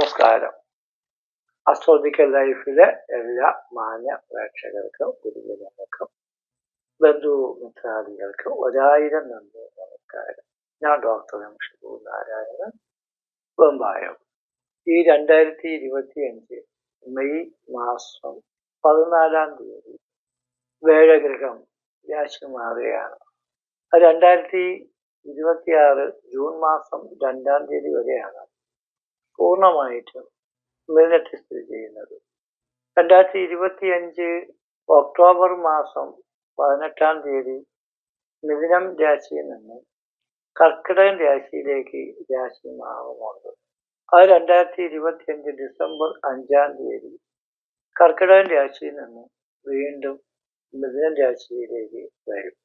നമസ്കാരം. അസ്ട്രോളജിക്കൽ ലൈഫിലെ എല്ലാ മാന്യ പ്രേക്ഷകർക്കും ഗുരുജനങ്ങൾക്കും ബന്ധു മിത്രാദികൾക്കും ഒരായിരം നന്ദി നമസ്കാരം. ഞാൻ ഡോക്ടർ എം. ഷിബു നാരായണൻ വെമ്പായം ഈ രണ്ടായിരത്തി ഇരുപത്തി അഞ്ച് മെയ് മാസം പതിനാലാം തീയതി വേഴഗ്രഹം രാശി മാറുകയാണ്. രണ്ടായിരത്തി ഇരുപത്തിയാറ് ജൂൺ മാസം രണ്ടാം തീയതി വരെയാണ് പൂർണമായിട്ടും മിഥുനത്തിൽ സ്ഥിതി ചെയ്യുന്നത്. രണ്ടായിരത്തി ഇരുപത്തി അഞ്ച് ഒക്ടോബർ മാസം പതിനെട്ടാം തീയതി മിഥുനം രാശിയിൽ നിന്ന് കർക്കിടകൻ രാശിയിലേക്ക് രാശി മാറുന്നുണ്ട്. അത് രണ്ടായിരത്തി ഇരുപത്തി അഞ്ച് ഡിസംബർ അഞ്ചാം തീയതി കർക്കിടകൻ രാശിയിൽ നിന്ന് വീണ്ടും മിഥുനം രാശിയിലേക്ക് വരും.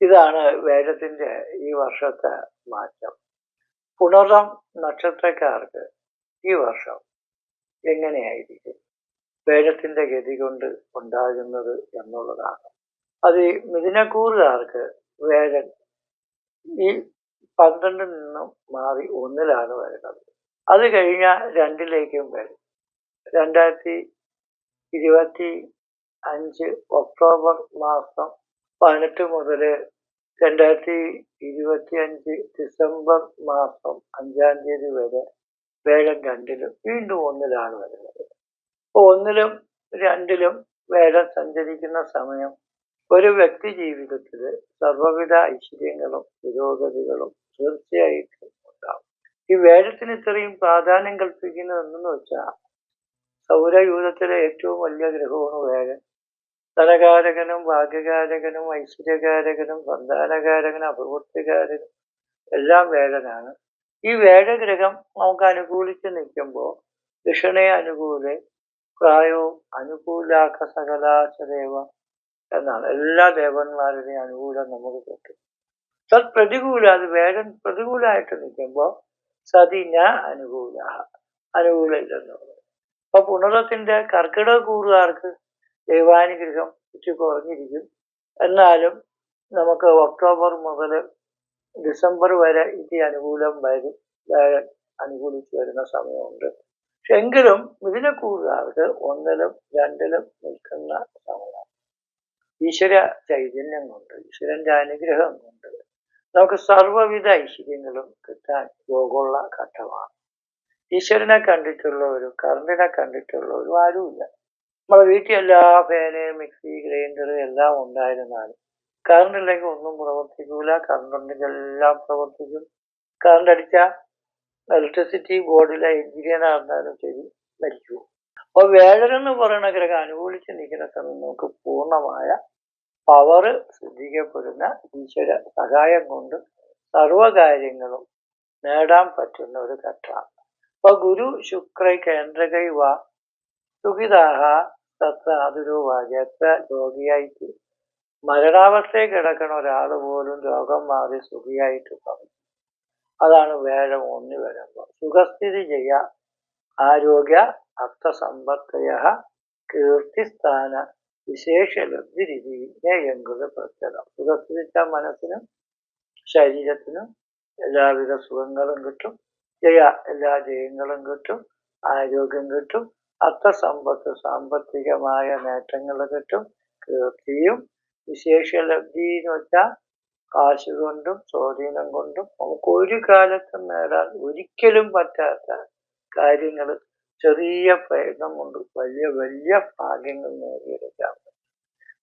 ഇതാണ് വേദത്തിന്റെ ഈ വർഷത്തെ മാറ്റം. പുണർം നക്ഷത്രക്കാർക്ക് ഈ വർഷം എങ്ങനെയായിരിക്കും? വേദത്തിന്റെ ഗതി കൊണ്ട് ഉണ്ടാകുന്നത് എന്നുള്ളതാണ്. അത് മിഥുനക്കൂറുകാർക്ക് വേദൻ ഈ പന്ത്രണ്ടിൽ നിന്നും മാറി ഒന്നിലാണ് വരുന്നത്. അത് കഴിഞ്ഞ രണ്ടിലേക്കും വരും. രണ്ടായിരത്തി ഇരുപത്തി അഞ്ച് ഒക്ടോബർ മാസം പതിനെട്ട് മുതൽ രണ്ടായിരത്തി ഇരുപത്തി അഞ്ച് ഡിസംബർ മാസം അഞ്ചാം തീയതി വരെ വേഴം രണ്ടിലും വീണ്ടും ഒന്നിലാണ് വരുന്നത്. അപ്പോൾ ഒന്നിലും രണ്ടിലും വേഗം സഞ്ചരിക്കുന്ന സമയം ഒരു വ്യക്തി ജീവിതത്തിൽ സർവവിധ ഐശ്വര്യങ്ങളും പുരോഗതികളും തീർച്ചയായിട്ടും ഉണ്ടാവും. ഈ വേഴത്തിന് ഇത്രയും പ്രാധാന്യം കൽപ്പിക്കുന്നത് എന്തെന്ന് വെച്ചാൽ സൗരയൂഥത്തിലെ ഏറ്റവും വലിയ ഗ്രഹമാണ് വേഗം ധനകാരകനും ഭാഗ്യകാരകനും ഐശ്വര്യകാരകനും സന്താനകാരകനും അഭിവൃദ്ധികാരനും എല്ലാം വേഴനാണ് ഈ വേടഗ്രഹം നമുക്ക് അനുകൂലിച്ച് നിൽക്കുമ്പോൾ ദക്ഷിണേ അനുകൂലെ പ്രായവും അനുകൂലാക്ക സകലാശദേവ എന്നാണ്. എല്ലാ ദേവന്മാരുടെയും അനുകൂലം നമുക്ക് കിട്ടും. തത് പ്രതികൂല അത് വേഗം പ്രതികൂലമായിട്ട് നിൽക്കുമ്പോൾ സതി ഞാൻ അനുകൂല അനുകൂല ഇല്ലെന്ന് പറയും. അപ്പൊ പുണറത്തിന്റെ കർക്കിടക കൂറുകാർക്ക് ദൈവാനുഗ്രഹം കുറഞ്ഞിരിക്കും. എന്നാലും നമുക്ക് ഒക്ടോബർ മുതൽ ഡിസംബർ വരെ ഇത് അനുകൂലം വരും അനുകൂലിച്ച് വരുന്ന സമയമുണ്ട്. പക്ഷെ എങ്കിലും ഇതിനെ കൂടുതലാൾക്ക് ഒന്നിലും രണ്ടിലും നിൽക്കുന്ന സമയമാണ്. ഈശ്വര ചൈതന്യം കൊണ്ട് ഈശ്വരന്റെ അനുഗ്രഹം കൊണ്ട് നമുക്ക് സർവവിധ ഐശ്വര്യങ്ങളും കിട്ടാൻ യോഗമുള്ള ഘട്ടമാണ്. ഈശ്വരനെ കണ്ടിട്ടുള്ളവരും കറണ്ടിനെ കണ്ടിട്ടുള്ളവരും ആരുമില്ല. നമ്മുടെ വീട്ടിൽ എല്ലാ ഫാന് മിക്സി ഗ്രൈൻഡർ എല്ലാം ഉണ്ടായിരുന്നാലും കറണ്ട് ഇല്ലെങ്കിൽ ഒന്നും പ്രവർത്തിക്കൂല. കറണ്ട് ഉണ്ടെങ്കിൽ എല്ലാം പ്രവർത്തിക്കും. കറണ്ട് അടിച്ച ഇലക്ട്രിസിറ്റി ബോർഡിലെ എഞ്ചിനീയർ ആയിരുന്നാലും ശരി മരിച്ചു അപ്പോൾ വേഴരെന്ന് പറയുന്ന ഗ്രഹം അനുകൂലിച്ച് നിൽക്കുന്ന സമയം നമുക്ക് പൂർണമായ പവർ ശ്രദ്ധിക്കപ്പെടുന്ന ഈശ്വര സഹായം കൊണ്ട് സർവകാര്യങ്ങളും നേടാൻ പറ്റുന്ന ഒരു ഘട്ടമാണ്. അപ്പൊ ഗുരു ശുക്ര കേന്ദ്രകൈവ സുഖിതാഹ തത്ര അതിരൂപാകി എത്ര രോഗിയായിട്ട് മരണാവസ്ഥയിൽ കിടക്കുന്ന ഒരാൾ പോലും രോഗം മാറി സുഖിയായിട്ട് പറഞ്ഞു അതാണ് വേഗം ഒന്നി വരുമ്പോൾ സുഖസ്ഥിതി ചെയ്യ ആരോഗ്യ അർത്ഥസമ്പത്തയ കീർത്തിസ്ഥാന വിശേഷ ലബ്ധിരിതി ജ്ഞേയങ്കുല പ്രത്യേകം. സുഖസ്ഥിതിച്ച മനസ്സിനും ശരീരത്തിനും എല്ലാവിധ സുഖങ്ങളും കിട്ടും. ജയ എല്ലാ ജയങ്ങളും കിട്ടും. ആരോഗ്യം കിട്ടും. അർത്ഥസമ്പത്ത് സാമ്പത്തികമായ നേട്ടങ്ങൾ കിട്ടും. കീർത്തിയും വിശേഷ ലബ്ധി എന്ന് വെച്ചാൽ കാശ് കൊണ്ടും സ്വാധീനം കൊണ്ടും നമുക്ക് ഒരു കാലത്തും നേടാൻ ഒരിക്കലും പറ്റാത്ത കാര്യങ്ങൾ ചെറിയ പ്രയത്നം കൊണ്ട് വലിയ വലിയ ഭാഗ്യങ്ങൾ നേടിയെടുക്കാൻ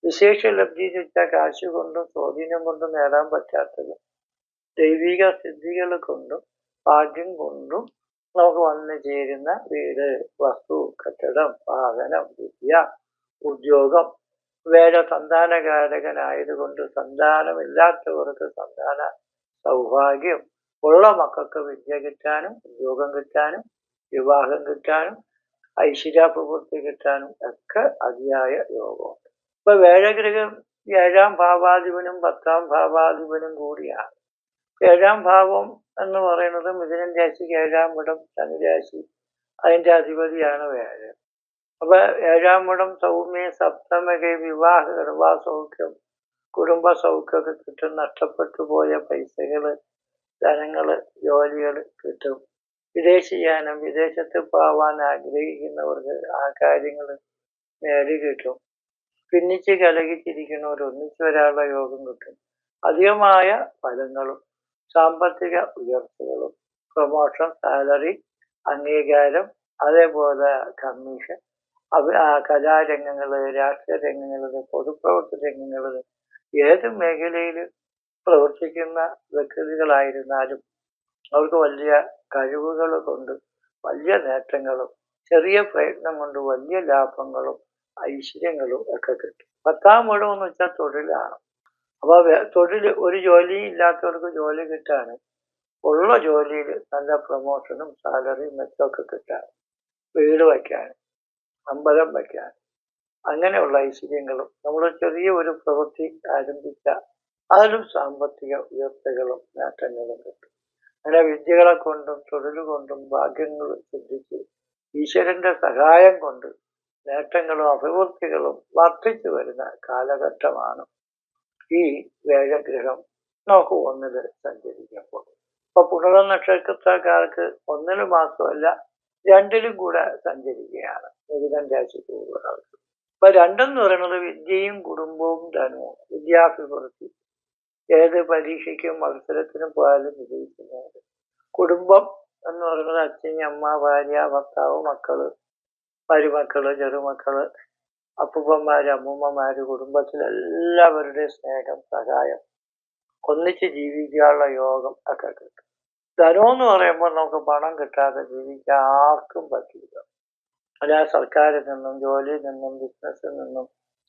വിശേഷ ലബ്ധി എന്ന് വെച്ചാൽ കാശ് കൊണ്ടും സ്വാധീനം കൊണ്ടും നേടാൻ പറ്റാത്തത് ദൈവിക സിദ്ധികൾ കൊണ്ടും ഭാഗ്യം കൊണ്ടും നമുക്ക് വന്നു ചേരുന്ന വീട് വസ്തു കെട്ടിടം വാഹനം വിദ്യ ഉദ്യോഗം വേല സന്താനകാരകനായതുകൊണ്ട് സന്താനമില്ലാത്തവർക്ക് സന്താന സൗഭാഗ്യം. ഉള്ള മക്കൾക്ക് വിദ്യ കിട്ടാനും ഉദ്യോഗം കിട്ടാനും വിവാഹം കിട്ടാനും ഐശ്വര്യാഭിവൃദ്ധി കിട്ടാനും ഒക്കെ അതിയായ യോഗമുണ്ട്. ഇപ്പൊ വേഴഗ്രഹം ഏഴാം ഭാവാധിപനും പത്താം ഭാവാധിപനും കൂടിയാണ്. ഏഴാം ഭാവം എന്ന് പറയുന്നത് മിഥുനൻ രാശിക്ക് ഏഴാം ഇടം ശനിരാശി അതിന്റെ അധിപതിയാണ് വേഴൻ അപ്പൊ ഏഴാം ഇടം സൗമ്യ സപ്തമകെ വിവാഹ കുടുംബ സൗഖ്യം കുടുംബ സൗഖ്യമൊക്കെ കിട്ടും. നഷ്ടപ്പെട്ടു പോയ പൈസകൾ ധനങ്ങൾ ജോലികൾ കിട്ടും. വിദേശയാനം വിദേശത്ത് പോവാൻ ആഗ്രഹിക്കുന്നവർക്ക് ആ കാര്യങ്ങൾ നേടി കിട്ടും. ഭിന്നിച്ച് കലകിച്ചിരിക്കുന്നവർ ഒന്നിച്ചു വരാനുള്ള യോഗം കിട്ടും. അധികമായ ഫലങ്ങളും സാമ്പത്തിക ഉയർച്ചകളും പ്രൊമോഷൻ സാലറി അംഗീകാരം അതേപോലെ കമ്മീഷൻ അവ കലാരംഗങ്ങൾ രാഷ്ട്രീയ രംഗങ്ങൾ പൊതുപ്രവർത്തന രംഗങ്ങൾ ഏത് മേഖലയിൽ പ്രവർത്തിക്കുന്ന വ്യക്തികളായിരുന്നാലും അവർക്ക് വലിയ കഴിവുകൾ കൊണ്ട് വലിയ നേട്ടങ്ങളും ചെറിയ പ്രയത്നം കൊണ്ട് വലിയ ലാഭങ്ങളും ഐശ്വര്യങ്ങളും ഒക്കെ കിട്ടും. പത്താം ഇടം എന്ന് വെച്ചാൽ തൊഴിലാണ്. അപ്പൊ തൊഴിൽ ഒരു ജോലി ഇല്ലാത്തവർക്ക് ജോലി കിട്ടാണ് ഉള്ള ജോലിയിൽ നല്ല പ്രൊമോഷനും സാലറിയും മെച്ചമൊക്കെ കിട്ടാൻ വീട് വയ്ക്കാൻ. അമ്പലം വയ്ക്കാൻ. അങ്ങനെയുള്ള ഐശ്വര്യങ്ങളും നമ്മൾ ചെറിയ ഒരു പ്രവൃത്തി ആരംഭിച്ച അതിലും സാമ്പത്തിക ഉയർച്ചകളും നേട്ടങ്ങളും കിട്ടും. അങ്ങനെ വിദ്യകളെ കൊണ്ടും തൊഴിൽ കൊണ്ടും ഭാഗ്യങ്ങൾ സിദ്ധിച്ച് ഈശ്വരന്റെ സഹായം കൊണ്ട് നേട്ടങ്ങളും അഭിവൃദ്ധികളും വർദ്ധിച്ചു വരുന്ന കാലഘട്ടമാണ് ഈ വേഴഗ്രഹം. നമുക്ക് ഒന്നിൽ സഞ്ചരിക്കുമ്പോൾ. അപ്പൊ പുനർ നക്ഷത്രക്കാർക്ക് ഒന്നിന് മാത്രമല്ല രണ്ടിലും കൂടെ സഞ്ചരിക്കുകയാണ്. മിഥുനൻ അപ്പൊ ഇപ്പൊ രണ്ടെന്ന് പറയുന്നത് വിദ്യയും കുടുംബവും ധനവും വിദ്യാഭിവൃദ്ധി ഏത് പരീക്ഷയ്ക്കും മത്സരത്തിനും പോയാലും വിജയിക്കുന്നത് കുടുംബം എന്ന് പറയുന്നത് അച്ഛൻ അമ്മ ഭാര്യ ഭർത്താവ് മക്കൾ മരുമക്കൾ ചെറുമക്കൾ അപ്പൂപ്പന്മാര് അമ്മൂമ്മമാര് കുടുംബത്തിലെല്ലാവരുടെയും സ്നേഹം സഹായം ഒന്നിച്ച് ജീവിക്കാനുള്ള യോഗം ഒക്കെ കിട്ടും. ധനം എന്ന് പറയുമ്പോൾ നമുക്ക് പണം കിട്ടാതെ ജീവിക്കാൻ ആർക്കും പറ്റില്ല. അല്ല സർക്കാരിൽ നിന്നും ജോലിയിൽ നിന്നും ബിസിനസ്സിൽ നിന്നും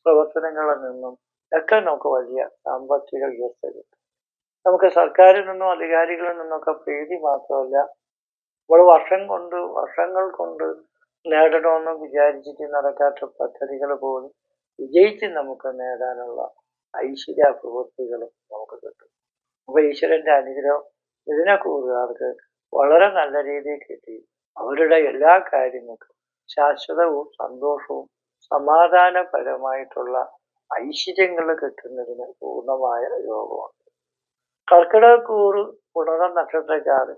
പ്രവർത്തനങ്ങളിൽ നിന്നും ഒക്കെ നമുക്ക് വലിയ സാമ്പത്തിക ഉയർച്ച കിട്ടും. നമുക്ക് സർക്കാരിൽ നിന്നും അധികാരികളിൽ നിന്നൊക്കെ പ്രീതി മാത്രമല്ല. നമ്മൾ വർഷം കൊണ്ട് വർഷങ്ങൾ കൊണ്ട് നേടണമെന്ന് വിചാരിച്ചിട്ട് നടക്കാത്ത പദ്ധതികൾ പോലും വിജയിച്ച് നമുക്ക് നേടാനുള്ള ഐശ്വര്യാഭിവൃദ്ധികളും നമുക്ക് കിട്ടും. അപ്പൊ ഈശ്വരന്റെ അനുഗ്രഹം ഇതിനെ കൂടുതലാർക്ക് വളരെ നല്ല രീതിയിൽ കിട്ടി. അവരുടെ എല്ലാ കാര്യങ്ങൾക്കും ശാശ്വതവും സന്തോഷവും സമാധാനപരമായിട്ടുള്ള ഐശ്വര്യങ്ങൾ കിട്ടുന്നതിന് പൂർണമായ യോഗമുണ്ട് കർക്കിടക കൂറ് പുണർ നക്ഷത്രക്കാർ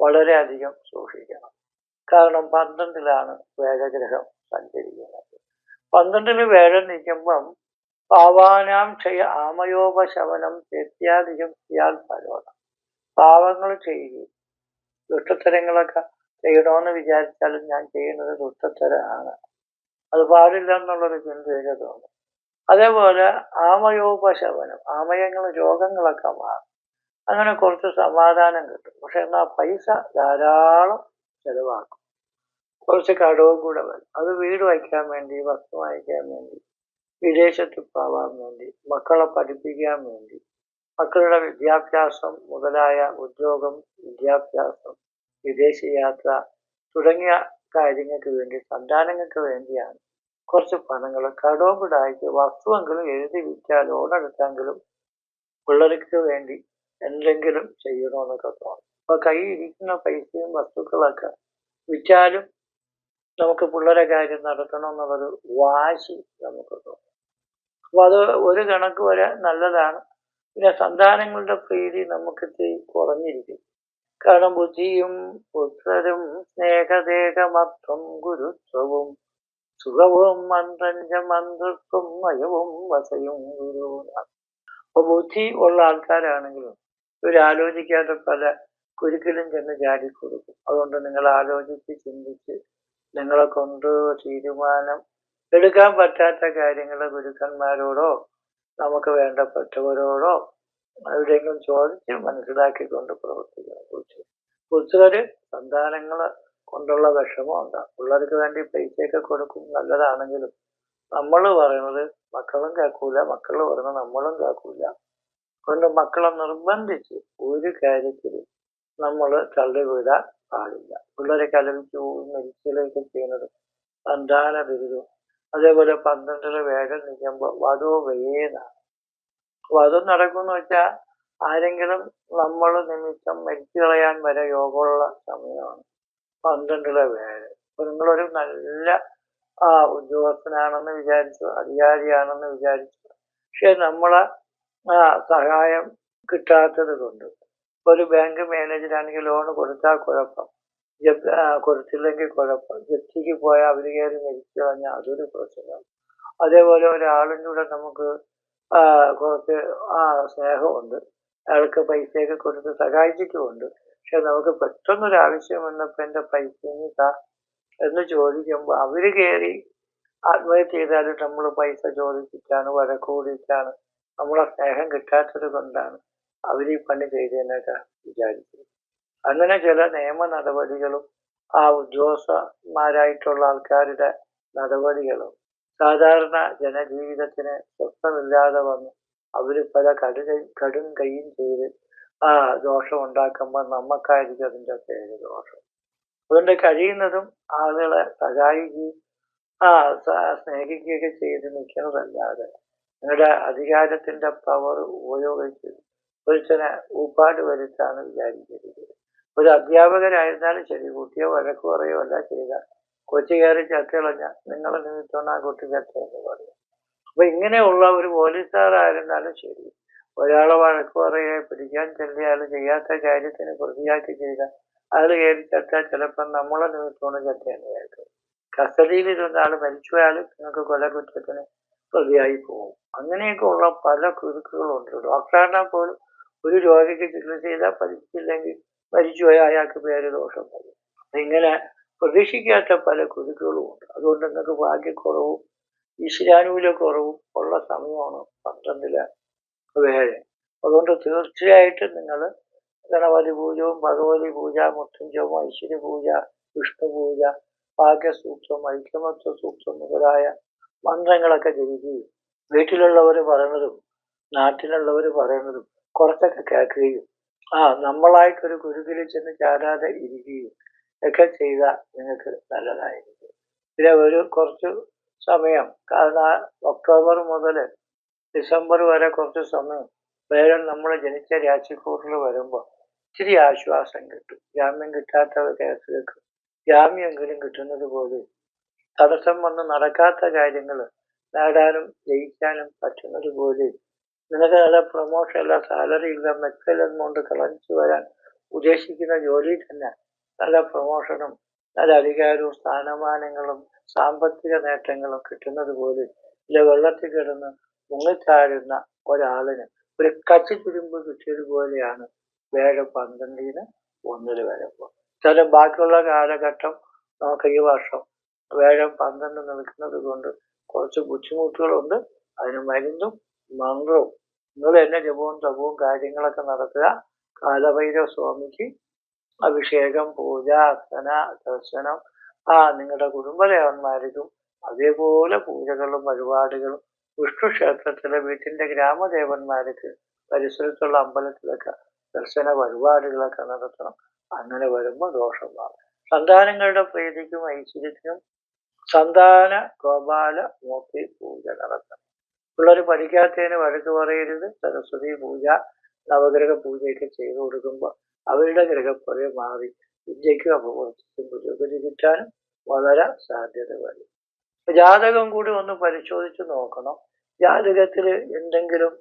വളരെയധികം സൂക്ഷിക്കണം. കാരണം പന്ത്രണ്ടിലാണ് വേഗഗ്രഹം സഞ്ചരിക്കുന്നത്. പന്ത്രണ്ടിന് വേഴം നിൽക്കുമ്പം പാവാനാം ക്ഷയ ആമയോപശമനം തെത്യാധികം ചെയ്യാൻ ഫലോണം പാവങ്ങൾ ചെയ്യുകയും ദുഷ്ടത്തരങ്ങളൊക്കെ ചെയ്യണമെന്ന് വിചാരിച്ചാലും ഞാൻ ചെയ്യുന്നത് ദുഷ്ടത്തരമാണ്. അത് പാടില്ല എന്നുള്ളൊരു ചിന്തയൊക്കെ തോന്നും. അതേപോലെ ആമയോപശമനം ആമയങ്ങൾ രോഗങ്ങളൊക്കെ മാറും. അങ്ങനെ കുറച്ച് സമാധാനം കിട്ടും. പക്ഷെ എന്നാൽ പൈസ ധാരാളം ചെലവാക്കും. കുറച്ച് കടവും കൂടെ വരും. അത് വീട് വയ്ക്കാൻ വേണ്ടി വസ്തു വാങ്ങിക്കാൻ വേണ്ടി വിദേശത്ത് പോവാൻ വേണ്ടി മക്കളെ പഠിപ്പിക്കാൻ വേണ്ടി മക്കളുടെ വിദ്യാഭ്യാസം മുതലായ ഉദ്യോഗം വിദ്യാഭ്യാസം വിദേശയാത്ര തുടങ്ങിയ കാര്യങ്ങൾക്ക് വേണ്ടി സന്താനങ്ങൾക്ക് വേണ്ടിയാണ് കുറച്ച് പണങ്ങൾ കടോപിടായിട്ട് വസ്തുവെങ്കിലും എഴുതി വിറ്റാൽ ലോൺ എടുത്തെങ്കിലും പിള്ളേർക്ക് വേണ്ടി എന്തെങ്കിലും ചെയ്യണമെന്നൊക്കെ തോന്നും. അപ്പൊ കൈ ഇരിക്കുന്ന പൈസയും വസ്തുക്കളൊക്കെ വിറ്റാലും നമുക്ക് പിള്ളേരെ കാര്യം നടത്തണം എന്നുള്ളൊരു വാശി നമുക്ക് തോന്നും. അപ്പൊ അത് ഒരു കണക്ക് വരെ നല്ലതാണ്. പിന്നെ സന്താനങ്ങളുടെ പ്രീതി നമുക്ക് കുറഞ്ഞിരിക്കും. കാരണം ബുദ്ധിയും പുത്രരും സ്നേഹദേഹമത്വം ഗുരുത്വവും സുഖവും മന്ത്രഞ്ച മന്ത്രത്വം മയവും വസയും ഗുരുവാണ് അപ്പൊ ബുദ്ധി ഉള്ള ആൾക്കാരാണെങ്കിലും ഇവരാലോചിക്കാത്ത പല കുരുക്കിലും ചെന്ന് ചാടി കൊടുക്കും അതുകൊണ്ട് നിങ്ങൾ ആലോചിച്ച് ചിന്തിച്ച് നിങ്ങളെ കൊണ്ട് തീരുമാനം എടുക്കാൻ പറ്റാത്ത കാര്യങ്ങൾ ഗുരുക്കന്മാരോടോ നമുക്ക് വേണ്ടപ്പെട്ടവരോടോ എവിടെയെങ്കിലും ചോദിച്ച് മനസ്സിലാക്കിക്കൊണ്ട് പ്രവർത്തിക്കണം കുറിച്ച് ബുദ്ധര് സന്താനങ്ങളെ കൊണ്ടുള്ള വിഷമം ഉണ്ടാകും പിള്ളേർക്ക് വേണ്ടി പൈസയൊക്കെ കൊടുക്കും നല്ലതാണെങ്കിലും നമ്മൾ പറയുന്നത് മക്കളും കേൾക്കൂല മക്കൾ പറയുന്നത് നമ്മളും കേൾക്കൂല. അതുകൊണ്ട് മക്കളെ നിർബന്ധിച്ച് ഒരു കാര്യത്തിൽ നമ്മൾ തള്ളിവിടാൻ പാടില്ല. പിള്ളേരെ കലവിച്ചു പോകും മരിക്കലൊക്കെ ചെയ്യുന്നത് സന്താന ദുരിതം അതേപോലെ പന്ത്രണ്ടര വേഗം നിൽക്കുമ്പോൾ വധു വേദാണ് വധു നടക്കുമെന്ന് വെച്ചാൽ ആരെങ്കിലും നമ്മൾ നിമിത്തം മരിച്ചു കളയാൻ വരെ യോഗമുള്ള സമയമാണ്. പന്ത്രണ്ടര വേഴ് അപ്പൊ നിങ്ങളൊരു നല്ല ആ ഉദ്യോഗസ്ഥനാണെന്ന് വിചാരിച്ചു അധികാരിയാണെന്ന് വിചാരിച്ചു. പക്ഷെ നമ്മളെ സഹായം കിട്ടാത്തത് കൊണ്ട്. ഒരു ബാങ്ക് മാനേജറാണെങ്കിൽ ലോൺ കൊടുത്താൽ കുഴപ്പം. കൊടുത്തില്ലെങ്കിൽ കുഴപ്പം. ജപ്തിക്ക് പോയാൽ അവർ കയറി മരിച്ചു കഴിഞ്ഞാൽ അതൊരു പ്രശ്നം അതേപോലെ ഒരാളിന്റെ കൂടെ നമുക്ക് കുറച്ച് സ്നേഹമുണ്ട്. അയാൾക്ക് പൈസയൊക്കെ കൊടുത്ത് സഹായിച്ചിട്ടുമുണ്ട്. പക്ഷെ നമുക്ക് പെട്ടെന്നൊരു ആവശ്യം വന്നപ്പോൾ എന്റെ പൈസ എന്ന് ചോദിക്കുമ്പോൾ അവർ കയറി ആത്മഹത്യ ചെയ്താലും നമ്മൾ പൈസ ചോദിച്ചിട്ടാണ് വഴക്ക് കൂടിയിട്ടാണ്. നമ്മളെ സ്നേഹം കിട്ടാത്തത് കൊണ്ടാണ് അവർ ഈ പണി ചെയ്തതിനൊക്കെ വിചാരിച്ചത് അങ്ങനെ ചില നിയമ നടപടികളും ആ ഉദ്യോഗസ്ഥന്മാരായിട്ടുള്ള ആൾക്കാരുടെ നടപടികളും സാധാരണ ജനജീവിതത്തിന് സ്വസ്ഥമില്ലാതെ വന്നു അവർ പല കടു കടും കൈയും ചെയ്ത് ആ ദോഷം ഉണ്ടാക്കുമ്പോൾ നമുക്കായിരിക്കും അതിന്റെ പേര് ദോഷം. അതുകൊണ്ട് കഴിയുന്നതും ആളുകളെ സഹായിക്കുകയും ആ സ്നേഹിക്കുകയൊക്കെ ചെയ്ത് നിൽക്കുന്നതല്ലാതെ നിങ്ങളുടെ അധികാരത്തിന്റെ പവർ ഉപയോഗിച്ച് ഒരുത്തനെ ഊപ്പാട് വരുത്താണ് വിചാരിക്കരുത്. ഒരു അധ്യാപകരായിരുന്നാലും ശരി കുട്ടിയോ വഴക്ക് പറയോ അല്ല ചെയ്ത കൊച്ചു കയറി ചത്തിളഞ്ഞ നിങ്ങളെ നിമിത്തമാണ് ആ കുട്ടി ചത്തയെന്ന് പറയും അപ്പൊ ഇങ്ങനെയുള്ള ഒരു പോലീസുകാരായിരുന്നാലും ശരി ഒരാളെ വഴക്ക് പറയുക പിടിക്കാൻ ചെല്ലിയാലും ചെയ്യാത്ത കാര്യത്തിന് പ്രതിയാക്കി ചെയ്ത അയാൾ കയറി ചത്താൽ ചിലപ്പോൾ നമ്മളെ നിമിത്തമാണ് ചത്തയെന്ന് കേൾക്കും കസ്റ്റഡിയിൽ ഇരുന്ന ആൾ മരിച്ചുപോയാൽ നിങ്ങൾക്ക് കൊലക്കുറ്റത്തിന് പ്രതിയായി പോകും. അങ്ങനെയൊക്കെ ഉള്ള പല കുരുക്കുകളുണ്ട്. ഡോക്ടറാണെങ്കിൽ പോലും ഒരു രോഗിക്ക് ചികിത്സ ചെയ്താൽ ഫലിച്ചില്ലെങ്കിൽ മരിച്ചുപോയ അയാൾക്ക് ദോഷം വരും ഇങ്ങനെ പ്രതീക്ഷിക്കാത്ത പല കുരുക്കുകളും ഉണ്ട്. അതുകൊണ്ട് നിങ്ങൾക്ക് ഭാഗ്യക്കുറവും ഈശ്വരാനുകൂല്യക്കുറവും ഉള്ള സമയമാണ് പന്ത്രണ്ടിലെ വേഴ് അതുകൊണ്ട് തീർച്ചയായിട്ടും നിങ്ങൾ ഗണപതി പൂജവും ഭഗവതി പൂജ മുത്തഞ്ചവും ഐശ്വര്യ പൂജ വിഷ്ണു പൂജ ഭാഗ്യസൂക്തം ഐക്യമത്വ സൂക്തം മുതലായ മന്ത്രങ്ങളൊക്കെ ജപിക്കുകയും വീട്ടിലുള്ളവർ പറയുന്നതും നാട്ടിലുള്ളവർ പറയുന്നതും കുറച്ചൊക്കെ കേൾക്കുകയും ആ നമ്മളായിട്ടൊരു ഗുരുകുലിൽ ചെന്ന് ചാടാതെ ഇരിക്കുകയും ഒക്കെ ചെയ്താൽ നിങ്ങൾക്ക് നല്ലതായിരിക്കും. പിന്നെ ഒരു കുറച്ച് സമയം കാരണം ഒക്ടോബർ മുതൽ ഡിസംബർ വരെ കുറച്ച് സമയം വേറെ നമ്മൾ ജനിച്ച രാശിക്കൂറിൽ വരുമ്പോൾ ഇച്ചിരി ആശ്വാസം കിട്ടും. ജാമ്യം കിട്ടാത്ത കേസുകൾക്ക് ജാമ്യമെങ്കിലും കിട്ടുന്നത് പോലെ തടസ്സം വന്ന് നടക്കാത്ത കാര്യങ്ങൾ നേടാനും ജയിക്കാനും പറ്റുന്നത് പോലെ നിങ്ങൾക്ക് നല്ല പ്രൊമോഷൻ ഇല്ല സാലറി ഇല്ല മെച്ചലൊന്നും കൊണ്ട് തിളച്ചു വരാൻ ഉദ്ദേശിക്കുന്ന ജോലി തന്നെ. നല്ല പ്രൊമോഷനും നല്ല അധികാരവും സ്ഥാനമാനങ്ങളും സാമ്പത്തിക നേട്ടങ്ങളും കിട്ടുന്നത് പോലെ ഇല്ല. വെള്ളത്തിൽ കിടന്ന് മുങ്ങിത്താഴുന്ന ഒരാളിന് ഒരു കച്ചി തുരുമ്പ് കിട്ടിയതുപോലെയാണ് വേഗം പന്ത്രണ്ടിന് ഒന്നിൽ വരുമ്പോൾ ചില ബാക്കിയുള്ള കാലഘട്ടം നമുക്ക് ഈ വർഷം വേഗം പന്ത്രണ്ട് നിൽക്കുന്നത് കൊണ്ട് കുറച്ച് ബുദ്ധിമുട്ടുകളുണ്ട്. അതിന് മരുന്നും മന്ത്രവും നിങ്ങൾ തന്നെ ജപവും തപവും കാര്യങ്ങളൊക്കെ നടത്തുക. കാലഭൈരവ സ്വാമിക്ക് അഭിഷേകം പൂജ അർച്ചന ദർശനം. ആ നിങ്ങളുടെ കുടുംബദേവന്മാർക്കും അതേപോലെ പൂജകളും വഴിപാടുകളും വിഷ്ണു ക്ഷേത്രത്തിലെ വീട്ടിന്റെ ഗ്രാമദേവന്മാർക്ക് പരിസരത്തുള്ള അമ്പലത്തിലൊക്കെ ദർശന വഴിപാടുകളൊക്കെ നടത്തണം. അങ്ങനെ വരുമ്പോൾ ദോഷം മാറും. സന്താനങ്ങളുടെ പ്രീതിക്കും ഐശ്വര്യത്തിനും സന്താന ഗോപാല മൂർത്തി പൂജ നടത്തണം. പിള്ളേർ പഠിക്കാത്തതിന് വഴക്ക് പറയരുത്. സരസ്വതി പൂജ നവഗ്രഹ പൂജയൊക്കെ ചെയ്തു കൊടുക്കുമ്പോൾ അവരുടെ ഗ്രഹപ്പുറയെ മാറി വിദ്യയ്ക്കും അപകടത്തിനും പുരോഗതി കിട്ടാനും വളരെ സാധ്യത വരും. ജാതകം കൂടി ഒന്ന് പരിശോധിച്ച് നോക്കണം. ജാതകത്തിൽ എന്തെങ്കിലും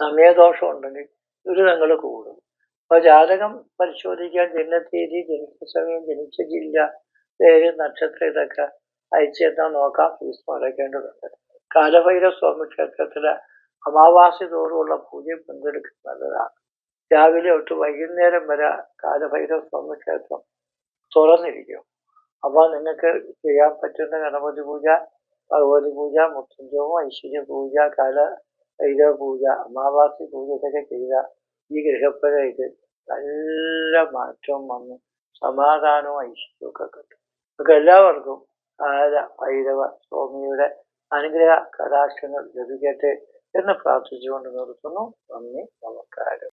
സമയദോഷം ഉണ്ടെങ്കിൽ ദുരിതങ്ങൾ കൂടും. അപ്പൊ ജാതകം പരിശോധിക്കാൻ ജനനത്തീയതി ജനിച്ച സമയം ജനിച്ച ജില്ല പേര് നക്ഷത്രം ഇതൊക്കെ അയച്ചു തന്നാൽ നോക്കാം. ഫീസ് അടയ്ക്കേണ്ടതുണ്ട് കാലഭൈരവ സ്വാമി ക്ഷേത്രത്തിലെ അമാവാസി തോറുമുള്ള പൂജയിൽ പങ്കെടുക്കുന്നതാണ് രാവിലെ തൊട്ട് വൈകുന്നേരം വരെ കാലഭൈരവ സ്വാമി ക്ഷേത്രം തുറന്നിരിക്കും. അപ്പോൾ നിങ്ങൾക്ക് ചെയ്യാൻ പറ്റുന്ന ഗണപതി പൂജ ഭഗവതി പൂജ മുത്തഞ്ചവും ഐശ്വര്യ പൂജ കാല ഭൈരവ പൂജ അമാവാസി പൂജ ഇതൊക്കെ ചെയ്ത ഈ ഗൃഹപ്പുരയ്ക്ക് നല്ല മാറ്റവും വന്നു സമാധാനവും ഐശ്വര്യവും ഒക്കെ കിട്ടും. നമുക്ക് എല്ലാവർക്കും കാല ഭൈരവ സ്വാമിയുടെ അനുഗ്രഹ കടാക്ഷങ്ങൾ ലഭിക്കട്ടെ എന്ന് പ്രാർത്ഥിച്ചുകൊണ്ട് നിർത്തുന്നു. നന്ദി നമസ്കാരം.